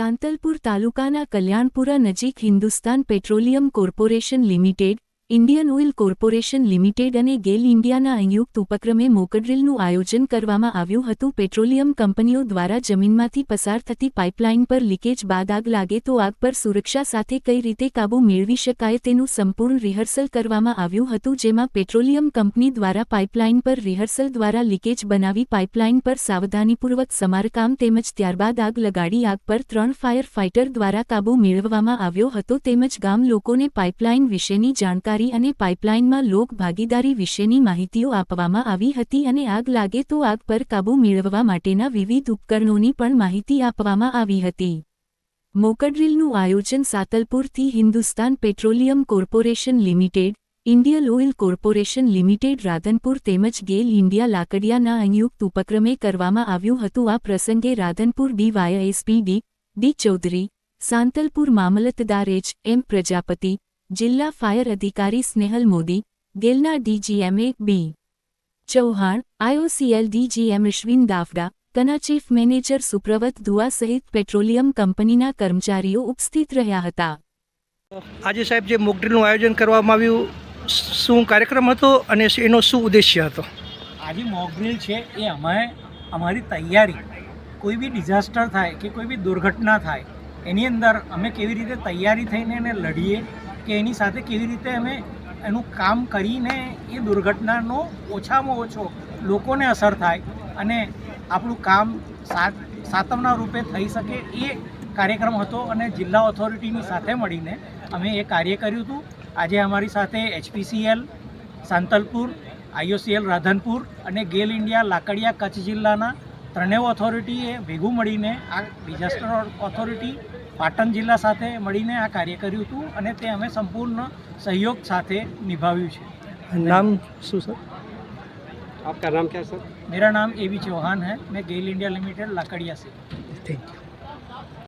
સાંતલપુર તાલુકાના કલ્યાણપુરા નજીક Hindustan Petroleum Corporation Limited Indian Oil Corporation Limited અને ગેલ ઇન્ડિયાના સંયુક્ત ઉપક્રમે મોકડ્રીલનું આયોજન કરવામાં આવ્યું હતું. પેટ્રોલિયમ કંપનીઓ દ્વારા જમીનમાંથી પસાર થતી પાઇપલાઇન પર લીકેજ બાદ આગ લાગે તો આગ પર સુરક્ષા સાથે કઈ રીતે કાબૂ મેળવી શકાય તેનું સંપૂર્ણ રિહર્સલ કરવામાં આવ્યું હતું, જેમાં પેટ્રોલિયમ કંપની દ્વારા પાઇપલાઇન પર રિહર્સલ દ્વારા લીકેજ બનાવી પાઇપલાઇન પર સાવધાનીપૂર્વક સમારકામ તેમજ ત્યારબાદ આગ લગાડી આગ પર ત્રણ ફાયર ફાઇટર દ્વારા કાબૂ મેળવવામાં આવ્યો હતો. તેમજ ગામ લોકોને પાઇપલાઇન વિશેની જાણકારી અને પાઇપલાઇનમાં લોક ભાગીદારી વિશેની માહિતીઓ આપવામાં આવી હતી અને આગ લાગે તો આગ પર કાબૂ મેળવવા માટેના વિવિધ ઉપકરણોની પણ માહિતી આપવામાં આવી હતી. મોકડ્રીલનું આયોજન સાતલપુરથી Hindustan petroleum corporation limited Indian oil corporation limited, Radhanpur તેમજ ગેલ ઇન્ડિયા લાકડિયાના સંયુક્ત ઉપક્રમે કરવામાં આવ્યું હતું. આ પ્રસંગે Radhanpur D Y SP D D Chaudhari, Santalpur મામલતદાર એચ, એમ પ્રજાપતિ જિલ્લા ફાયર અધિકારી Snehal Modi ગેલના DGM A B. Chauhan IOCL DGM Ashwin Dafda કના chief manager Supravat Dua સહિત પેટ્રોલિયમ કંપનીના કર્મચારીઓ ઉપસ્થિત રહ્યા હતા. આજે સાહેબ જે મોકડ્રીલનું આયોજન કરવામાં આવ્યું શું કાર્યક્રમ હતો અને એનો શું ઉદ્દેશ્ય હતો? આજે મોકડ્રીલ છે એ અમે અમારી તૈયારી કોઈ બી ડિઝાસ્ટર થાય કે કોઈ બી દુર્ઘટના થાય એની અંદર અમે કેવી રીતે તૈયારી થઈને એને લડીએ કે એની સાથે કેવી રીતે અમે એનું કામ કરીને એ દુર્ઘટનાનો ઓછામાં ઓછો લોકોને અસર થાય અને આપણું કામ સાત સાતમના રૂપે થઈ શકે એ કાર્યક્રમ હતો અને જિલ્લા ઓથોરિટીની સાથે મળીને અમે એ કાર્ય કર્યું હતું. આજે અમારી સાથે એચપીસીએલ સાંતલપુર આઈઓસીએલ રાધનપુર અને ગેલ ઇન્ડિયા, લાકડિયા, કચ્છ જિલ્લાના ત્રણેય ઓથોરિટીએ ભેગું મળીને આ ડિઝાસ્ટર ઓથોરિટી પાટણ જિલ્લા સાથે મળીને આ કાર્ય કર્યું હતું અને તે અમે સંપૂર્ણ સહયોગ સાથે નિભાવ્યું છે નામ શું સર आपका नाम क्या है सर मेरा नाम ए बी चौहान है मैं गेल इंडिया लिमिटेड लाकड़िया से થેન્ક યુ